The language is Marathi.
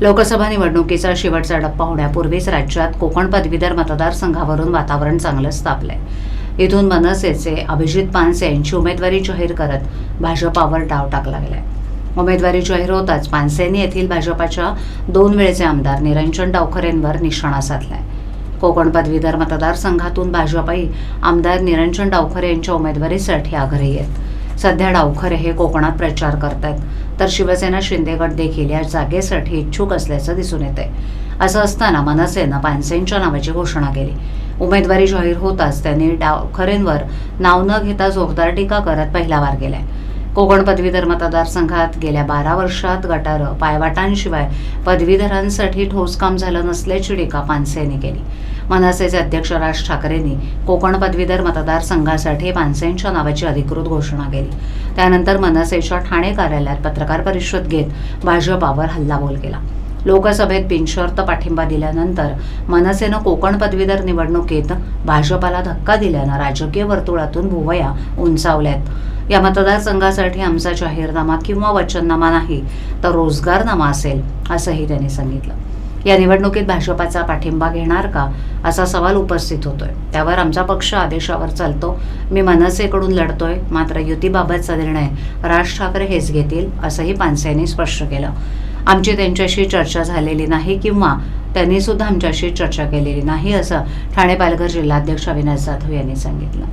लोकसभा निवडणुकीचा शेवटचा टप्पा होण्यापूर्वीच राज्यात कोकण पदवीधर मतदारसंघावरून वातावरण चांगलंच तापलंय इथून मनसेचे अभिजित पानसे यांची उमेदवारी जाहीर करत भाजपावर डाव टाकला गेलाय उमेदवारी जाहीर होताच पानसेंनी येथील भाजपाच्या दोन वेळचे आमदार निरंजन डावखरेंवर निशाणा साधलाय. कोकण पदवीधर मतदारसंघातून भाजपाई आमदार निरंजन डावखरे यांच्या उमेदवारीसाठी आग्रही आहेत. सध्या डावखरे हे कोकणात प्रचार करतायत. तर शिवसेना शिंदेगड देखील या जागेसाठी इच्छुक असल्याचं दिसून येते असं असताना मनसेनं पानसेंच्या नावाची घोषणा केली. उमेदवारी जाहीर होताच त्यांनी डावखरेंवर नाव न घेता जोरदार टीका करत पहिला वार गेलाय कोकण पदवीधर मतदारसंघात गेल्या बारा वर्षात गटारं पायवाटांशिवाय पदवीधरांसाठी ठोस काम झालं नसल्याची टीका पानसे यांनी केली. मनसेचे अध्यक्ष राज ठाकरेंनी कोकण पदवीधर मतदारसंघासाठी पानसेंच्या नावाची अधिकृत घोषणा केली. त्यानंतर मनसेच्या ठाणे कार्यालयात पत्रकार परिषद घेत भाजपावर हल्लाबोल केला. लोकसभेत बिनशर्त पाठिंबा दिल्यानंतर मनसेनं कोकण पदवीधर निवडणुकीत भाजपाला धक्का दिल्यानं राजकीय वर्तुळातून भुवया उंचावल्यात. या मतदारसंघासाठी आमचा जाहीरनामा किंवा वचननामा नाही तर रोजगारनामा असेल असंही त्यांनी सांगितलं. या निवडणुकीत भाजपाचा पाठिंबा घेणार का असा सवाल उपस्थित होतोय. त्यावर आमचा पक्ष आदेशावर चालतो. मी मनसेकडून लढतोय मात्र युतीबाबतचा निर्णय राज ठाकरे हेच घेतील असंही पानसे यांनी स्पष्ट केलं. आमची त्यांच्याशी चर्चा झालेली नाही किंवा त्यांनी सुद्धा आमच्याशी चर्चा केलेली नाही असं ठाणे पालघर जिल्हाध्यक्ष अविनाश जाधव यांनी सांगितलं.